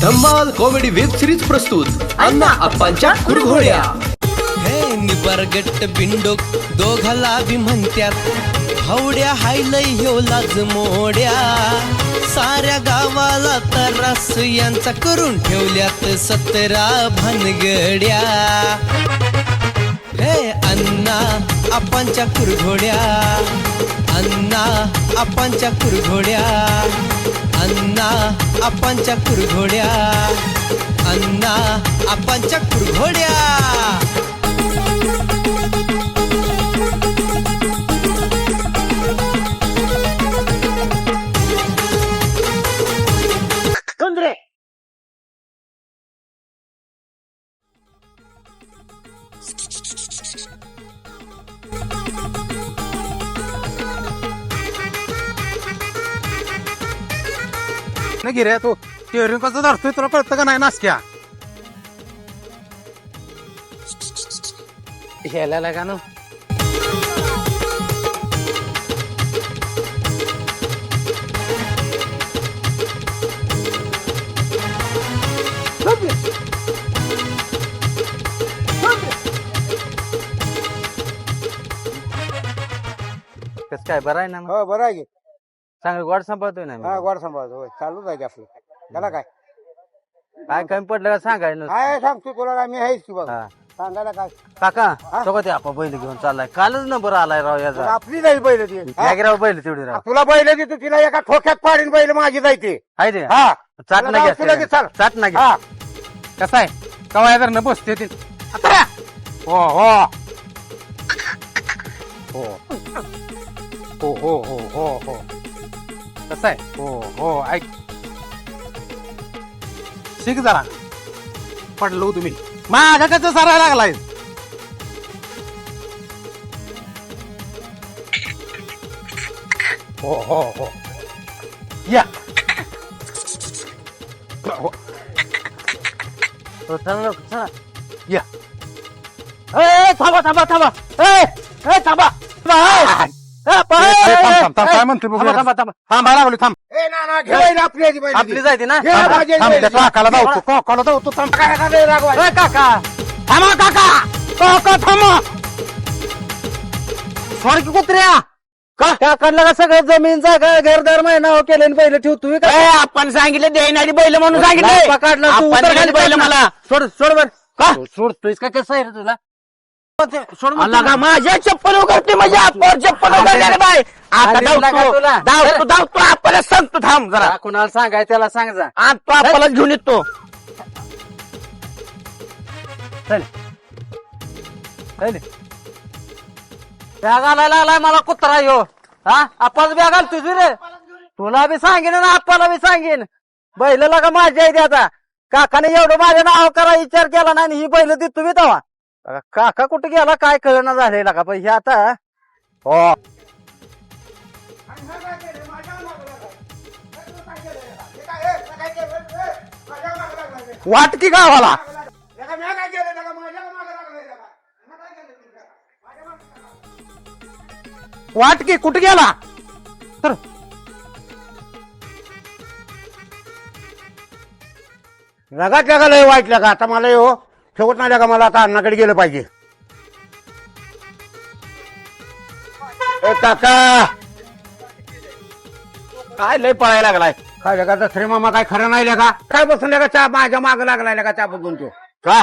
धम्माल comedy web series प्रस्तुत अण्णा अप्पांच्या कुरघोड्या. हे निबरगट्ट बिंडोक दोघाला बी म्हणत्यात. हवड्या हायलय ह्यो लाज मोड्या. साऱ्या गावाला तरास यांचा करून ठेवल्यात सतरा भानगड्या. हे अण्णा आपांच्या कुरघोड्या. अण्णा आपांच्या कुरघोड्या. अण्णा आपांच्या कुरघोड्या अण्णा आपांच्या कुरघोड्या नाही गिऱ्या तू स्टेअरिंग कसं धरतोय? तुला कळतं का नाही नासक्या? ह्याला लागा ना. कस काय बरं आहे ना मग? हो बरं आहे की. चांगलं गोड सांभाळतोय ना. हा गोड सांभाळतो होय. चालूच आहे आपलं त्याला काय? काय कमी पडलं का सांगायला नुसतं. काय सांगतो तुला काय मी आहेच की बघ. हा. सांगायला काय? काका? तो ते आपण बैल घेऊन चाललाय. कालच नंबर आलाय राव पण याचा आपली नाही बैल ती. हा? बैल तेवढी राव. तुला बैल देतो तिला एका ठोक्यात पाडीन बैल माझी जायते आहे ते हा. चाट तुला ना जाऊ तुला की चाल. चाट ना घ्या हा कसं आहे? कवा जर न बसते ते. हो हो हो. हो हो हो हो हो. कसं आहे हो हो ऐक शिक जरा पडलो तुम्ही माझ्या कसं सरायला लागलाय हो हो हो या हो. या ए थांबा थांबा थांबा ए ए थांबा थांबा, ए. थांब, थांब, थांब, ए, काय म्हणतोय बघूया. थांबा थांबा थांबा थांबा. लागलो थांब. ए ना आपली आपली घे थांब, माझी थांब, बैल. त्या काकाला धावतो काकाला धावतो थांब. काय काय ए, काका थांबा काका. काका थांबा. सोड की कुत्र्या. का? काकांना का सगळं जमीन जागा घरदार महिना हो केले पहिले ठेव तुम्ही काय आपण सांगितलं देणारी बैल म्हणून सांगितलं. काढला तू उतर खाली बैल मला. सोड सोड बर. का? सोडतोयस का? कसं आहे रे तुला? माझ्या चप्पल उघडते माझ्या आपण चप्पल उघडले बाय आता धावतो. धावतो धावतो. आपल्याला सांगतो थांब जरा. कुणाला सांगाय त्याला सांग जा. तो आपल्याला घेऊन येतो. चल. चल. बॅग आणायला लागलाय मला कुत्रा यो हा? आपण बॅग आल तुझी रे. तुला बी सांगेन ना आपल्याला बी सांगेन. बैल का माझ्या इथे आता. काकाने एवढं माझ्या नाव करा विचार केला नाही आणि ही बैल ती तुम्ही तवा अगं, काका कुठे गेला? काय कळना झालेला का पण हे आता? हो. वाट की गावाला? वाट की कुठे गेला? तर लगात लगा लय वाईट लगा. आता मला हो ठेवत नाही लागा मला आता अण्णाकडे गेलं पाहिजे. ए काका! काय लय पळायला लागलाय? काय लागा दसरे मामा काय खरं नाही लागा काय बसून लागा चहा माझ्या माग लागलाय लागा चहा बघून तो? का?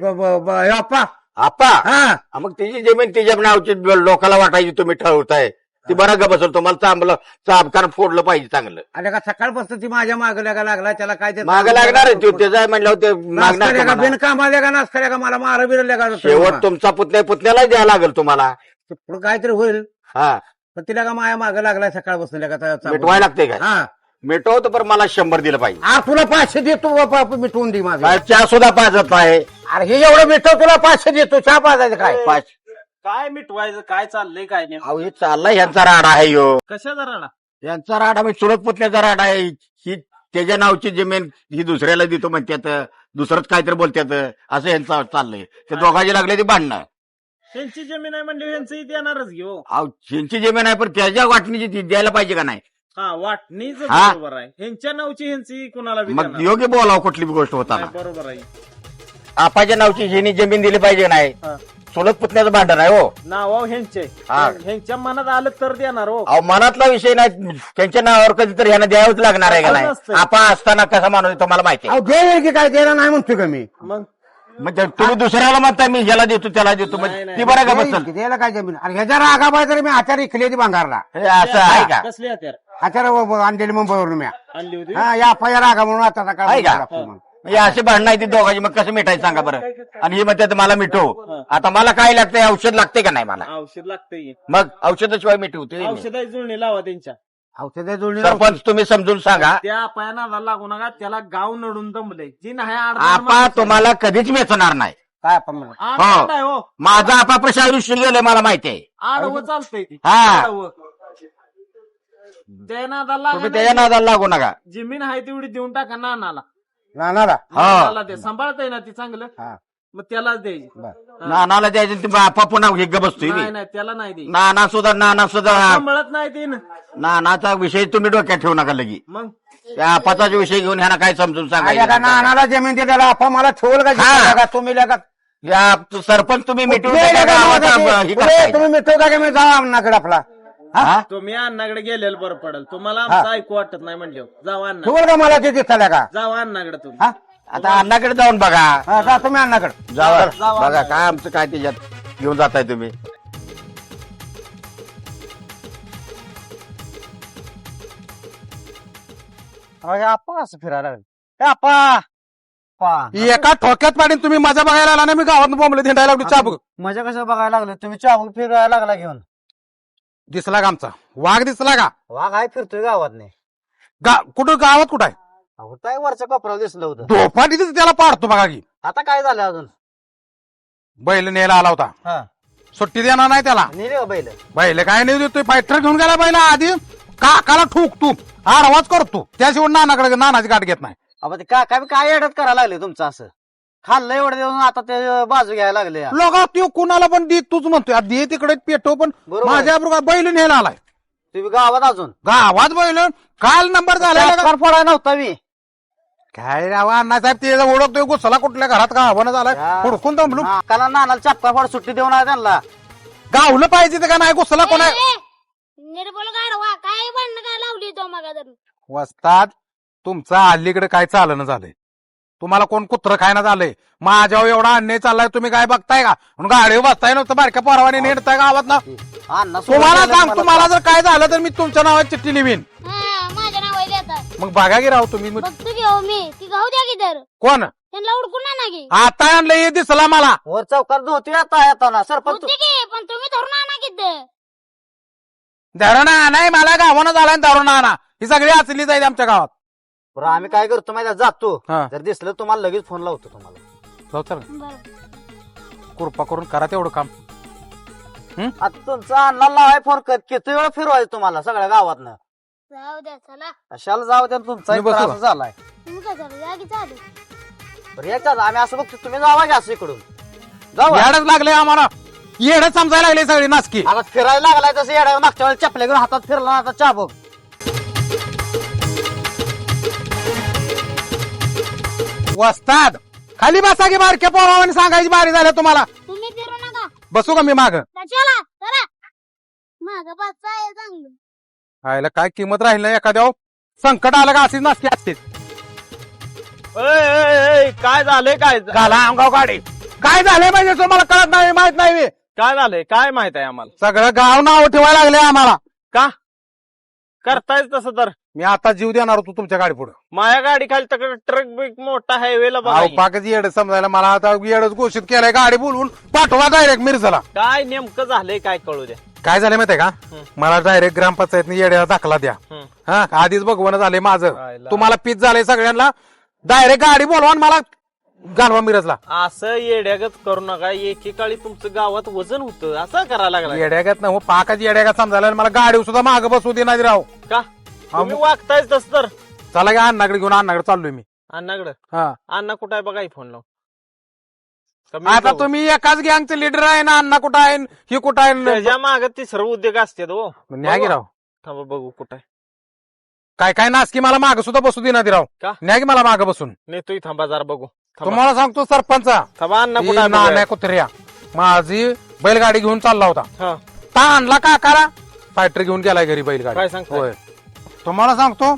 ब- ब- ब- हे अप्पा आप्पा? हा. हा, मग तिची जमीन तिच्या नावची लोकाला वाटायची तुम्ही ठरवताय. ती बरं का बसल तुम्हाला चांगलं चाबकान फोडलं पाहिजे चांगलं. आणि का सकाळपासून ती माझ्या माग लागा लागला त्याला काय ते- माग लागणार आहे तो त्याचा म्हणल्यावर ते मागणार का तुम्हाला. का का मला मारा बिर शेवट तुमचा पुतण्या पुतण्याला द्यायला लागेल तुम्हाला. पुढं काहीतरी होईल. हा. पण तिला का माझ्या माग लागलाय सकाळपासून मिटवायला लागते काय? हा. मिटवतो पण मला शंभर दिलं पाहिजे. आ तुला पाचशे देतो मिटवून दे माझं. काय चहा सुद्धा पाजत आहे अरे हे एवढं मिठव तुला पाचशे देतो. चहा पाजायचं काय? पाच काय मिटवायचं काय चाललंय काय नाही? अहो हे चाललाय ह्यांचा राडा आहे यो कशाचा राडा? यांचा राडा म्हणजे चुलत पुतण्याचा राडा आहे. ही त्याच्या नावची जमीन ही दुसऱ्याला देतो म्हणतात दुसरंच काहीतरी बोलतात असं यांचं चाललंय. ते दोघांची लागले ते भांडणं. त्यांची जमीन आहे म्हणजे यांचंही देणारच घेऊ अहो ह्यांची जमीन आहे पण त्याच्या वाटणीची ती द्यायला पाहिजे का नाही? हा वाटणीच हा. बरोबर आहे. ह्यांच्या नावची ह्यांची कुणाला बी मग देणार. योग्य बोलावं कुठली बी गोष्ट होताना. नाही, बरोबर आहे. आपाच्या नावची हिनी जमीन दिली पाहिजे नाही? हा. चुलत पुतण्याचं भांडण आहे हो. नाव ह्यांचे. हा. ह्यांच्या मनात आलं तर देणार हो. अहो मनातला विषय नाही. त्यांच्या नावावर कधीतरी ह्यांना द्यावंच लागणार आहे का नाही? नसतंय. आपा असताना कसा माणूस आहे तुम्हाला माहिती आहे? अहो दे की काय? द्यायला नाही म्हणतो का मी? मग? म्हणजे तुम्ही दुसऱ्याला म्हणताय मी ह्याला देतो त्याला देतो. नाही, म्हणजे नाही. ती बरं का बसल? की, द्यायला काय जमीन? आणि ह्याच्या रागाबाय तरी मी आचार इकली होती भांगारला. हे असं आहे का? कसली हत्यार आचार आणलेली मुंबईवरून मी आणली होती? हा या अप्पा या रागा म्हणून आता आहे काय का? म्हणजे असे भांडणं आहे ती दोघांची मग कसं मिठायचं सांगा बरं? आणि ही म्हणते मला मिठव आता मला काय लागतंय औषध लागते का नाही मला? औषध लागतंय. मग औषधाशिवाय मिठवते औषधाची जुळणी लावा त्यांच्या. औषध जोडणी सरपंच तुम्ही समजून सांगा. त्या पायाना लागू नका त्याला गाव नडून दमले जी नाही आपा तुम्हाला कधीच वेचणार नाही. काय आपण म्हणू? हो. माझं आपा प्रश्न आयुष्य गेलंय मला माहिती आहे. आडवं चालतंय ती. हा. आडवं. त्या नादाला तुम्ही लागा त्याच्या नाही. नादाला लागू नका. जमीन आहे तेवढी देऊन टाका नानाला. नानाला. नानाला दे. सांभाळताय ना ती चांगलं. हा. मग त्यालाच द्यायची बर. नानाला द्यायचं तुम्ही आपा पुन्हा हिग्ग बसतोय नाही त्याला नाही द्यायची नाना सुद्धा नाना सुद्धा सांभाळत नाही ती न. नानाचा विषय तुम्ही डोक्यात ठेवू नका लगी. मग? त्या आपाचा विषय घेऊन ह्यांना काय समजून आल्या का सांगायचं नानाला जमीन दे त्याला अप्पा मला ठेवल का हा. जिंकला का तुम्ही लगा या सरपंच तुम्ही मिटवून लगा ते? कुठे? तुम्ही मिठवता का मी जावा अण्णाकडे आपला? हा? तुम्ही अण्णाकडे गेलेलं बरं पडेल. तुम्हाला आमचं ऐकू वाटत नाही म्हणले. जावा अण्णा. का मला ते दिसला का? जावा अण्णाकडे तुम्ही. हा? आता अण्णाकडे जाऊन बघा. हा, जा तुम्ही अण्णाकडे. जावा. जावा. बघा काय आमचं काय त्याच्यात घेऊन जाताय तुम्ही? आप्पा असं फिरायला लागले. आप्पा! पा. एका ठोक्यात पाडीन तुम्ही माझ्या बघायला आला ना मी गावात बोंबले हिंडायला लागलो चाबूक. मजा कसं बघायला लागले? तुम्ही चाबूक फिरायला लागला घेऊन. दिसला का आमचा? वाघ दिसला का? वाघ आहे फिरतोय गावात नाही गा कुठं गावात कुठं आहे? काय वरच्या कपड्यावर दिसलं होतं? डोपाटी तिथं त्याला पाडतो बघा की. आता काय झालं अजून? बैल न्यायला आला होता. हा. सुट्टी देणार नाही त्याला. नेले का बैल. बैल काय नाही देतोय फायटर घेऊन गेला बैल आधी. काकाला ठोक तू. आडवाच करतो त्याशिवाय नानाकडे नानाची गाठ घेत नाही. अहो ते काय काय काय एडत करायला लागले तुमचं असं? खाल्लं एवढं देऊन आता ते बाजू घ्यायला लागले लोक तू कुणाला पण दे तूच म्हणतोय आ, दे तिकडे पेटो पण. बरोबर. माझ्या बरोबर बैल न्यायला आलाय. तुम्ही गावात अजून? गावात बैल काल नंबर झाला फोडायला नव्हता मी. काय राव अण्णासाहेब ते ओळखतोय गुसला कुठल्या घरात गावानं झालाय? हुडकून दमलो काला नानाला चपका फोड सुट्टी देऊन आहे त्यांना. गावलं पाहिजे ते का नाही गुसला कोणा निर्बल गाडवा काय भांडणं काय लावली तो मग वस्ताद तुमचं अलीकडे काय चालणं झालंय? तुम्हाला कोण कुत्र खायला झालंय? माझ्यावर एवढा अन्याय चाललाय तुम्ही काय बघताय का? गाडी बसताय नसतं बारक्या पोरावाने नेडताय गावात ना अण्णा सोडून तुम्हाला सांग मला. तुम्हाला जर काय झालं तर मी तुमच्या नावात चिठ्ठी लिहीन. हा माझ्या मग बघा की राव तुम्ही. मग बघतो घेऊ मी. ती गाऊ द्या की तर. कोण? त्यांना उडकून ना की. आता आणलं हे दिसला मला. वर चौकात धोती आता येताना सरपंच. होती की पण तुम्ही धरून आणा की तर. धरणा नाही मला गावानं झालाय धरून आणा. ही सगळी असली जाईल आमच्या गावात. बरं आम्ही काय करतो माहिती आहे? जातो. हा. जर दिसलं तुम्हाला लगेच फोन लावतो तुम्हाला. बरं. कृपा करून करा तेवढं काम. आता तुमचा अण्णा लावाय फोन कर. किती वेळ फिरवायचं तुम्हाला सगळ्या गावातनं? जाऊ द्या चला. कशाला जाऊ द्या तुमचा? तुम्ही एक बसू. त्रास झालाय. तुम्ही की चालू बरं आम्ही असं बघतो तुम्ही जावा की असं इकडून. जाऊ येडच लागले आम्हाला. येड समजायला लागले सगळी नासकी आता फिरायला लागलाय तसं येड्या मागच्या वेळेला चपल्या घेऊन हातात फिरला ना आता चाबक. वस्ताद खाली बसा की बारक्या पोरावाने सांगायची बारी झाल्या तुम्हाला. तुम्ही फिरू नका. बसू का मी माग? चला. चला आहे चांगलं. आयला काय किंमत राहील ना एखाद्या संकट आलं का अशीच नासकी असते? काय झालंय काय घाला अंगाव गाडी. काय झालंय म्हणजे तुम्हाला कळत नाही माहीत नाही बे. काय झालंय काय माहीत आहे आम्हाला? सगळं गाव नाव ठेवायला लागले आम्हाला. का? करतायच तसं तर. मी आता जीव देणार होतो तुमच्या गाडी पुढे. माझ्या गाडी खाली तर ट्रक बिक मोठा हायवेला बघा पाकच येड समजायला मला आता येडच घोषित केलंय गाडी बोलवून पाठवा डायरेक्ट मिरजला काय नेमकं झालंय काय कळू द्या. काय झालं माहितीये का? मला डायरेक्ट ग्रामपंचायतने येड्या दाखला द्या. हं. हा आधीच भगवान झाले माझं. आयला. तुम्हाला पीच झालंय सगळ्यांना. डायरेक्ट गाडी बोलवा आणि मला घालवा मिरजला असं येड्यागत करू नका. एकेकाळी तुमचं गावात वजन होतं. असं करायला लागला येड्यागत ना हो पाकाच येड्यागत समजायला मला गाडी सुद्धा माग बसू दे नाही राव. का? तुम्ही वागतायच तस तर. चला की अण्णाकडे घेऊन अण्णाकडे चाललोय मी. अण्णाकडं? हा. अण्णा कुठं आहे बघा फोन लाव का मी आता बघू? तुम्ही एकाच गँगचे लीडर आहे ना अण्णा कुठं आहे ही कुठं आहे? त्याच्या माग तिसरं उद्योग असते हो. न्या की राव. थांबा बघू कुठं आहे. काय काय नासकी मला माग सुद्धा बसू दे ना राव. का? न्या की मला माग बसून. नेतोय थांबा जरा बघू. थांबा. तुम्हाला सांगतो सरपंचा. थांबा अण्णा ती कुठं नाण्या आहे? कुत्र्या. माझी बैलगाडी घेऊन चालला होता. हा. ता आणला काकाला. फायटर घेऊन गेलाय घरी बैलगाडी. काय सांगताय? होय. तुम्हाला सांगतो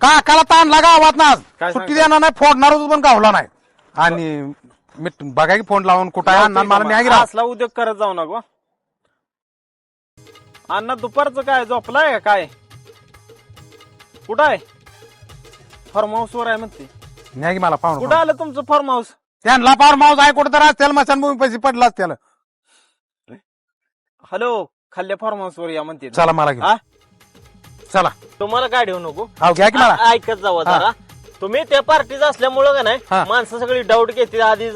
काकाला ताणला गावात ना. काय सुट्टी सांगताय? देणार नाही फोडणार होतो पण गावला नाही. आणि मी बघा की फोन लावून कुठं आहे अण्णा मला न्याय गेला असला उद्योग करत जाऊ नको. अण्णा दुपारचं काय? झोपलाय का काय? कुठं आहे? फार्म हाऊस वर आहे म्हणते. न्याय की मला कुठं पाहून आलं तुमचं फार्म हाऊस त्यांना फार माऊस आहे कुठं तर असतील मशानभूमी पैसे पडला त्याला हॅलो खाल्ल्या फार्म हाऊस वर या म्हणते. चला मला घे हा? चला. तुम्हाला गाडी होऊ नको. घ्या की मला. आ- ऐकत जावं जरा. तुम्ही त्या पार्टीचं असल्यामुळं का नाही हा. माणसं सगळी डाऊट घेते आधीच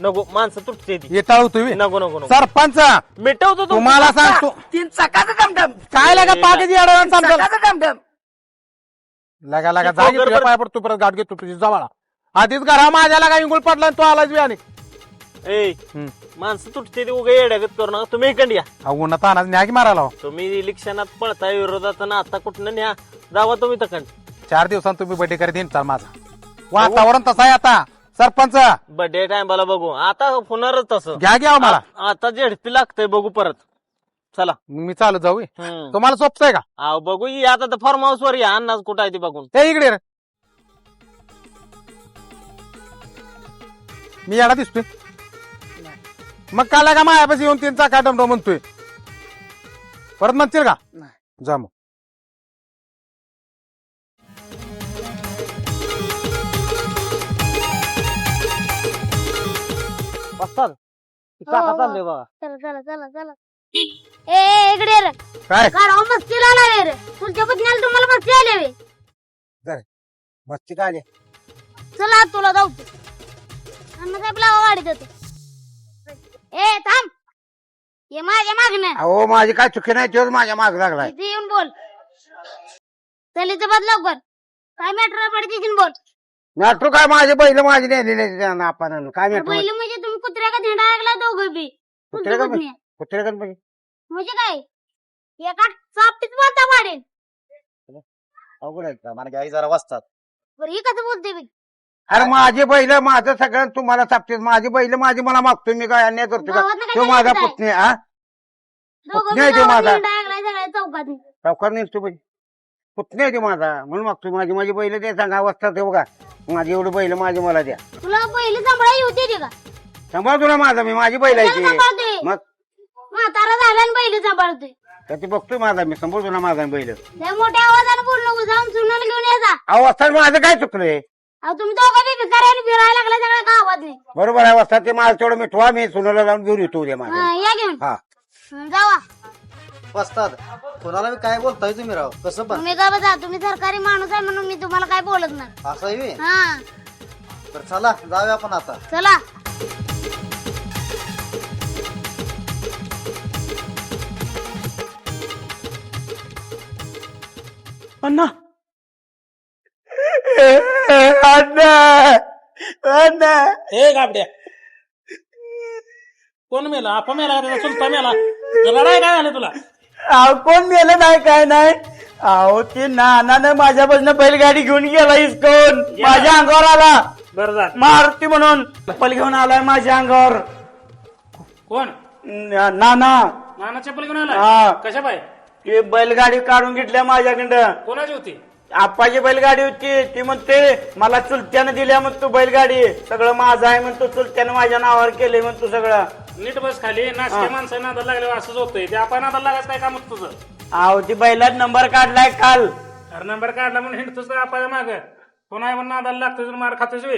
नको माणसं तुटते ती. येता तुम्ही. नको नको नको. सरपंच! मिटवतो तुमचं. तुम्हाला सांगतो. तीन चाकाचं डमडम काय लागा पाकीची अडवण समजा लगा लगा ती जागी पोगर तुझ्या बर- पाया पड तू परत गाठ घेतो तुझी जवळ आधीच घरा माझ्या लागा इंगुल पडला आणि तू आलाच बी आणि. ए. माणसं तुटते ती उगा येड्यागत करू नका तुम्ही इकडे या उन्हात आणा न्या की मारायला हो. तुम्ही इलेक्शनात पळताय विरोधात आणि आता कुठनं न्या जावा तुम्ही तकंड चार दिवसांत तुम्ही बर्थडे करीत येणार माझा वातावरण तसं आहे आता सरपंच बर्थडे टाइमला बघू आता होणारच तसं घ्या घ्या हो मला आ- आता झेडपी लागतंय बघू परत चला मी चालू जाऊ हम्म. तुम्हाला सोपतंय का आव बघू या आता फार्म हाऊस वर या अन्नाच कुठं आहे ती बघून ते इकडे रे मी याडा दिसतोय मग काय लागा मायापाशी येऊन तीन चाका डमडो म्हणतोय? परत म्हणतील का? जा मग. बसतात. चालले बघा. चला चला चला चला. ए ए, इकडे ये रे. काय? काढा मस्ती लावणार रे. तुमच्या पत्नीला तुम्हाला मस्ती आली वे मस्ती काय आली? चला तुला जाऊ अन्न साहेब लावा गाडी देतो. ए थांब. ये माझ्या मागण्या अहो माझी काय चुकी नाही तोच माझ्या माग लागलाय. इथे येऊन बोल. चल इथे बस लवकर. काय मॅटर पडते बोल. मॅट्रो काय माझे बैल माझे नेलेले आपण काय मॅट्रो पहिले म्हणजे तुम्ही कुत्र्या का झेंडा ऐकला दोघं बी? तुमची का. कुत्रे का म्हणजे? म्हणजे काय? एका चापटीत बोलता वाढेल अवघड आहे का मला गाई जरा वाचतात. बरं ही कसं बोलते बी? अरे माझे बैल माझं सगळं तुम्हाला सापतेत माझे बैल माझे मला मागतो मी काय अन्याय करतो का? तो काय माझा? पुतणी हा? दोघं पुतण्या आहे तो माझा. सगळ्या चौकात सावकार निघतो पाहिजे पुतणी आहे तो माझा. म्हणून मागतो माझी माझी बैल ते सांगा अवस्था ते बघा माझी एवढे बैल माझे मला द्या. तुला पहिली का? सांभाळतो ना माझा मी. माझी बैल आहे त्याला ती. सांभाळतोय. मग? म्हातारा झाला आणि पहिली सांभाळतोय. तर ते बघतोय माझा. मी सांभाळतो ना माझा बैल. लय मोठ्या आवाजाने बोल नको. जाऊन सुनाला घेऊन ये जा. अवस्था माझं काय चुकलंय? अहो तुम्ही दोघं बी भिकाऱ्याने फिरायला लागला सगळ्या गावात नाही बरोबर आहे अवस्था ते माझं तेवढं मिठवा मी सुनाला जाऊन घेऊन येतो उद्या माझं हा, या घेऊन. हा. जावा. वाचतात कोणाला बी काय बोलताय तुम्ही राव? कसं पण. तुम्ही का बघा तुम्ही सरकारी माणूस आहे म्हणून मी तुम्हाला काय बोलत नाही. असं आहे बे? हा. तर चला जाऊया आपण आता. चला. अण्णा हे गाबड्या. कोण मेला? आपा मेला का चुलता मेला? काय झालं तुला? अहो कोण मेलं नाही काय नाही. अहो ते नानानं माझ्यापासून बैलगाडी घेऊन गेला इसकोन. माझ्या अंगावर आला. बरं जा मारुती म्हणून. चप्पल घेऊन आलाय माझ्या अंगावर. कोण? न- नाना. नाना चप्पल घेऊन हा. आला कशा बाय ते बैलगाडी काढून घेतल्या माझ्याकडं. कोणाची होती? आप्पाची बैलगाडी होती. ती म्हणते मला चुलत्यानं दिल्या म्हणतो बैलगाडी. सगळं माझं आहे म्हणतो चुलत्यानं माझ्या नावावर केलंय म्हणतो सगळं. नीट बस खाली. नाचके माणसं लागल्यावर असंच होतंय ते आपण लागायचं काय काम होतं तुझं? अहो ती बैलात नंबर काढलाय काल. अरे नंबर काढला म्हणून हिंडतोस का आपल्या माग? पुन्हा म्हणून नादाला लागतोय मार खातोस वे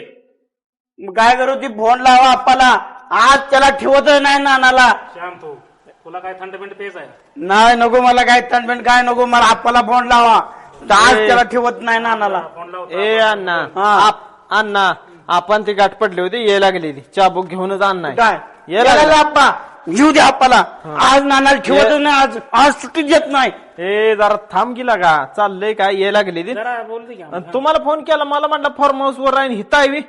मग काय करू ती फोन लावा आप्पाला. आज त्याला ठेवतच नाही नानाला. श्याम तू तुला काय थंड तेच आहे? नाही नको मला काय तणबिण काय नको मला आप्पाला फोन लावा. तर आज त्याला ठेवत नाही नानाला. ए अण्णा. हा. आप- अण्णा आपण ती गाठ पडली होती ये लागली ती चाबूक घेऊनच अण्णा काय? ये याला लागला. आप्पा. घेऊ दे आप्पाला. आज नानाला ठेवतच नाही आज आज सुट्टी देत नाही. ए जरा थांब गेला का चाललंय काय? ये लागली ती जरा बोलते की आणि तुम्हाला फोन केला मला म्हटलं फार्म हाऊस वर राहीन हिता आहे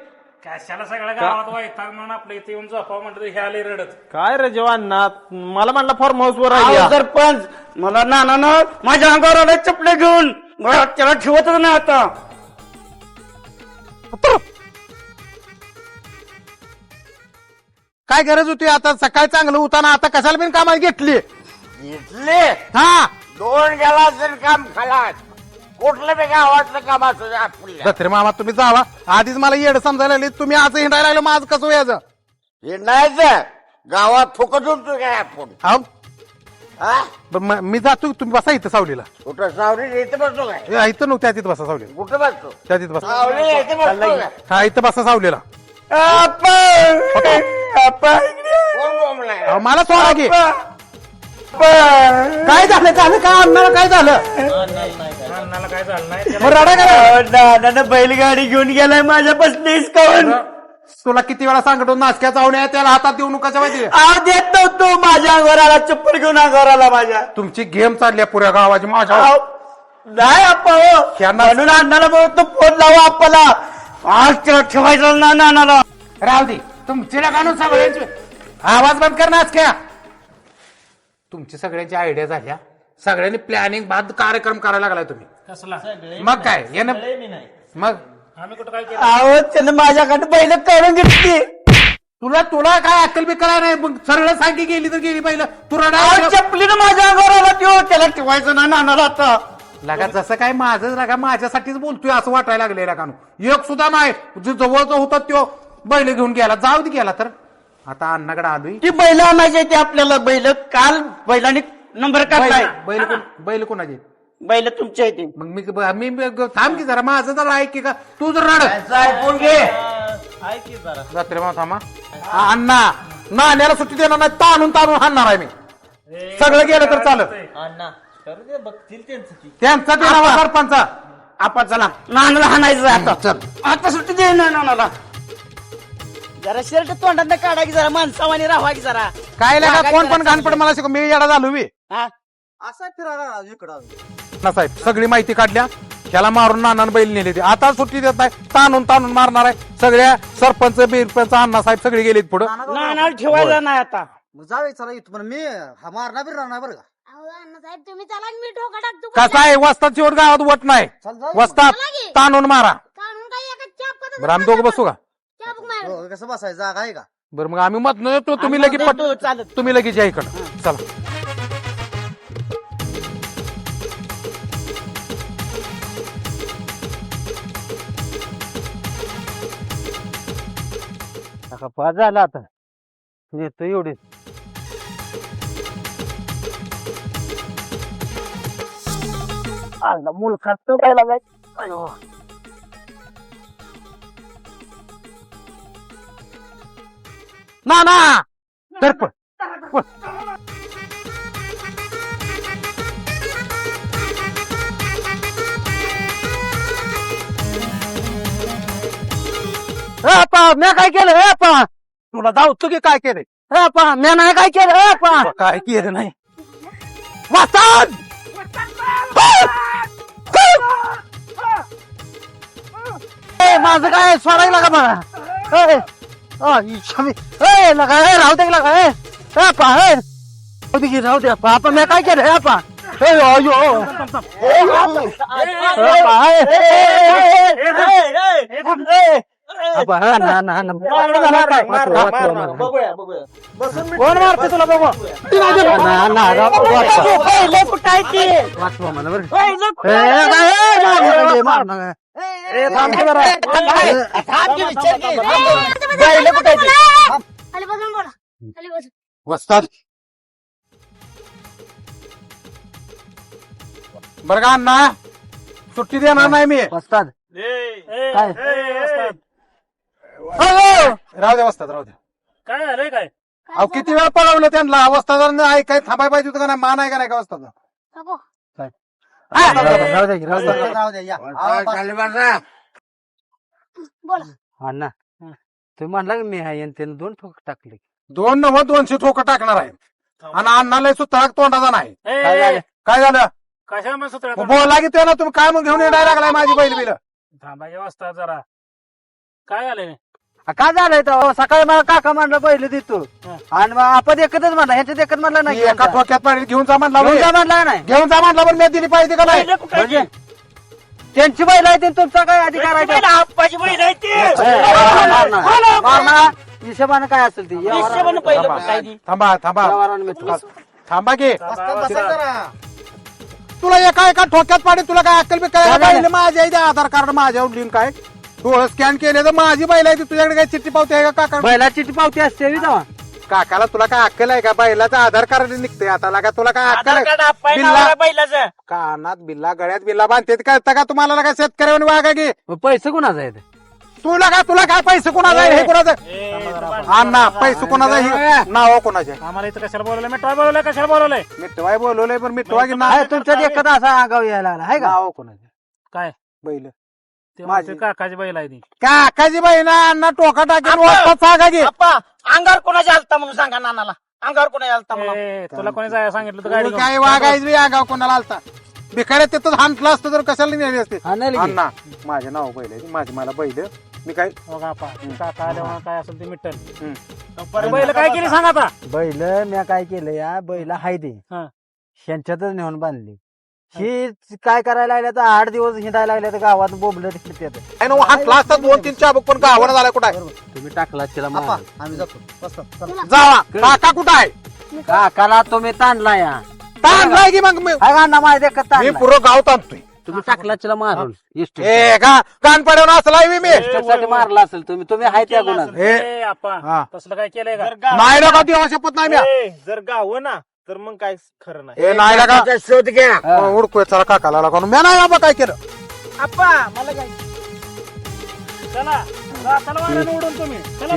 कशाला सगळ्या गावात वाईट म्हणून आपल्या इथे येऊन झोपाव म्हणतो हे आले रडत. काय रे जवान मला म्हटलं फार्म हाऊस वर अहो, राहील सरपंच मला नानानं माझ्या अंगावर आलं चपले घेऊन. बरं, त्याला ठेवतच नाही आता. काय गरज होती आता? सकाळी चांगलं होताना आता कशाला बिन कामाला घेतली? इथले हा. दोन गेला असेल काम खालात. कुठलं बी गावातलं काम असू दे मामा तुम्ही जावा. आधीच मला येड समजायला लागली तुम्ही आज हिंडायला लागलं माझं कसं व्याज हे नाहीच गावात फुकट उठतो काय आपण? अहो, हा? बरं, म- मी जातो तुम्ही बसा इथं सावलीला. कुठं सावली? इथे बसतो काय? ए, इथं नव्हत्या तिथं बसा सावलीला. कुठं बसतो? त्या तिथं बसा. सावली इथे बसतो काय? हा इथं बसा सावलीला. कोण बोंबलाय? अहो, मला सोडा की. काय झालं झालं? काय अन्नाला काय झालं? अण्णाला काय झालं नाही? मग रडा करा दादानं बैलगाडी घेऊन गेलाय माझ्यापासून हिसकावून तुला किती वेळा सांगतो नाचक्या चावण्या त्याला हातात देऊ नका माहिती आव देत नव्हतो माझ्या अंगावर आला चप्पल घेऊन अंगावर आला माझ्या. तुमची गेम चालली आहे पुऱ्या गावाची माझ्या आव, नाही आप्पा हो. यांना- म्हणून अण्णाला बोलतो फोन लावा आप्पाला. आज त्याला ठेवायचं ना राहू दे. तुमची काढून सगळ्यांची. आवाज बंद कर नाचक्या तुमची सगळ्यांची आयडिया झाल्या सगळ्यांनी प्लॅनिंग बाद कार्यक्रम करायला लागलाय तुम्ही. कसला? मग काय? येणं मग? आम्ही कुठं काय केलं? अहो त्यानं माझ्याकडे बैल काढून घेतली. तुला तुला काय अक्कल बी करा नाही मग सरळ सांगी गेली तर गेली पहिलं. तू रडा अहो, चपलीनं माझ्या अंगावर आला त्यो त्याला ठेवायचं ना नानाला आता. लगा जसं काय माझं लगा माझ्यासाठीच बोलतोय असं वाटायला लागले लगानो एक सुद्धा नाही. जो जवळचा होता त्यो बैल घेऊन गेला. जाऊ दे गेला तर. आता अण्णाकडे आलोय. ती बैल आणायची ते आपल्याला. बैल काल बैलाने नंबर काढलाय. बैल बैल कोण- बैल कोणाचे? बैल तुमच्या इथे. मग मी मी मी- थांब की जरा माझं जरा ऐक की का? तू जर रड. ऐकून घे रात्री मग थांबा. हा, अण्णा. नाण्याला सुट्टी देणार नाही ताणून ताणून हाणणार आहे मी. सगळं गेलं तर चालत त्यांचा ते नावा सरपंचा. आपण चला. नानाला हाणायचं आता. आता सुट्टी दे ना नानाला जरा शर्ट तोंडात काढा की जरा माणसावानी राहा की जरा. काय लागा कोण पण घाणपड मला शिकव मी येडा झालो मी. हा? ना साहेब. सगळी माहिती काढल्या. ह्याला मारून नानान बैल नेले ते आता सुट्टी देत नाही. ताणून ताणून मारणार आहे. सगळ्या सरपंच बिरपंच अण्णा साहेब सगळे गेलेत पुढे. ठेवायला नाही आता. जावे चला इथं. पण मी हा मारणार बी राहणार बरं का? अहो अण्णासाहेब तुम्ही चला मी ठोका टाकतो कसा आहे? वस्तात शेवट गावात वट नाही. वस्तात ताणून मारा. काढून काय एका चाप बरं आम्ही दोघं बसू का? मार. हो, कसं बसायचं? जागा आहे का? बरं मग आम्ही मत येतो तुम्ही लगेच देतो, पट चालत. तुम्ही लगेच या इकडं. चला. पाच झालं आता? येतो एवढे. मूल खातो काय लागाय ना ना तर पण मी काय केलं हे पा तुला जाऊ की काय केलं हे पा मी नाही काय केलं हे पा काय केलं नाही वाचन माझं काय सोडायला का मला ए, अ, लगा ए, राहू दे लगा ए ए, राहू दे आपण मी काय केलं हे पा ए, हा, ना, ना, ना. वाचवा, वाचवा, वाचवा. कोण मारते तुला बघू ना, ना, राव, वाचवा. वाचवा मला बरं ए, ए, ए, मार नका, मार नका. ए, थांब की जरा. खाली बसून बोला खाली बसून वस्ताद बरं का अण्णा सुट्टी देणार नाही मी काय राहू द्या वस्ताद राहू द्या काय झालंय काय? अहो किती वेळ पळवलं त्यांना? वस्ताद नाही काय थांबाय पाहिजे होतं का नाही? मान आहे का नाही का वस्ताद नको राहू द्या राहू द्या. जाऊ द्या या. खाली बसा. बोला. अण्णा तुम्ही म्हणला की मी आहे आणि त्यानं दोन ठोक टाकले? दोन नव्वद दोनशे ठोकं टाकणार आहे. आणि अण्णाला सुद्धा तोंडाचा नाही. ए, काय झालं? काय झालं? कशा मग सुत्र मग बोला की त्याला तुम्ही काय मग घेऊन येणार लागलाय माझी बैल बिल? थांबायच्या वाजता जरा. काय झालंय? काय झालंय तर सकाळी मला काका म्हणलं पहिले देतो आणि मग आपण एकच म्हणला ह्याच्यात एकच म्हणलं नाही एका ठोक्यात पाणी घेऊन जा म्हणला घेऊन. जा म्हणला नाही. घेऊन जा म्हणला पण मी दिली पाहिजे का नाही? म्हणजे? त्यांची बैल आहे ते तुमचा काय अधिकार आहे ते? हिशोबाने काय असेल ते? हिशोबानं पहिलं पण काय नाही. थांबा थांबा. व्यवहारानं. थांबा की. तुला एका एका ठोक्यात पाडी तुला काय अक्कल बी काय माझ्या इथे आधार कार्ड माझ्यावर लिंक आहे डोळं स्कॅन केले तर माझी बैल आहे ती. तुझ्याकडे काय चिठ्ठी पावती आहे का काका? बैलाची ती पावती असते बी तेव्हा. काकाला तुला काय अक्कल आहे का? बैलाचं आधार कार्ड निघते आता. लागा तुला काय अक्कल आधार कार्ड आहे आप्पा बिल्ला नावाला बैलाचं. कानात बिल्ला गळ्यात बिल्ला बांधते ते कळतं का तुम्हाला? लागा शेतकऱ्यावर वागा की. मग पैसे कोणाचा आहे ते? तुला का तुला काय पैसे कोणाचा आहे? हे कोणाचं? अण्णा पैसे कोणाचा आहे? नाव कोणाचे आम्हाला इथं कशाला बोलवलंय? मिठवाय बोलवलंय कशाला बोलवलंय? मिठवाय बोलवलंय पण मिठवा की आहे नाव तुमच्यात एखादा असा आगाव यायला लागला आहे का? नाव कोणाचे काय? बैल. ते माझी. म्हणते काकाची बैल आहे ती. काकाची बाई ना अण्णा टोका टाकेल वाजता सांगा की आप्पा! अंगावर कोणाच्या आलता म्हणून सांगा नानाला. अंगावर कोणाच्या आलता म्हणून? ए, तुला कोणी जायला सांगितलं तर गाडी तू घेऊन. काय वागायचं बी अंगाव कोणाला आलता? भिकाऱ्या तिथं हाणलं असतं तर कशाला नेली असते. अण्णा माझे नाव बैल आहे माझी मला बैल मी काय हो का? काका काय असेल ते मिटल. बैल काय केली सांग आता? बैल मी काय केलं या बैल हाय ते. हा. नेऊन बांधली. ही काय करायला लागल्या तर आठ दिवस हिंडायला लागल्या तर गावात बोबलं फिरतात काय ना असता दोन तीन चाबूक पण गावाला झाला कुठं आहे? तुम्ही टाकला तिला आम्ही जातो. जावा. काका कुठं आहे? काकाला तुम्ही ताणला या. ताणलाय की मग मी? का अण्णा माझ्या देखत मी ताणला पुरं गाव ताणतोय तुम्ही टाकला तिला मारून इष्ट ए का कान पडवून असलाय बी मी. साठी मारला असेल तुम्ही. तुम्ही हाय त्या गुणात. हे ए, आपा हा. तसलं काय केलंय का? नाही ना का देवा शपथ नाही मी ए, जर गाव ना तर मग काय खरं नाही. हे नाही ना का शोध घ्या. उडकोय चला काकाला लागून मी नाही बाबा काय केलं? आप्पा मला काय? चला चला तुम्ही. चला.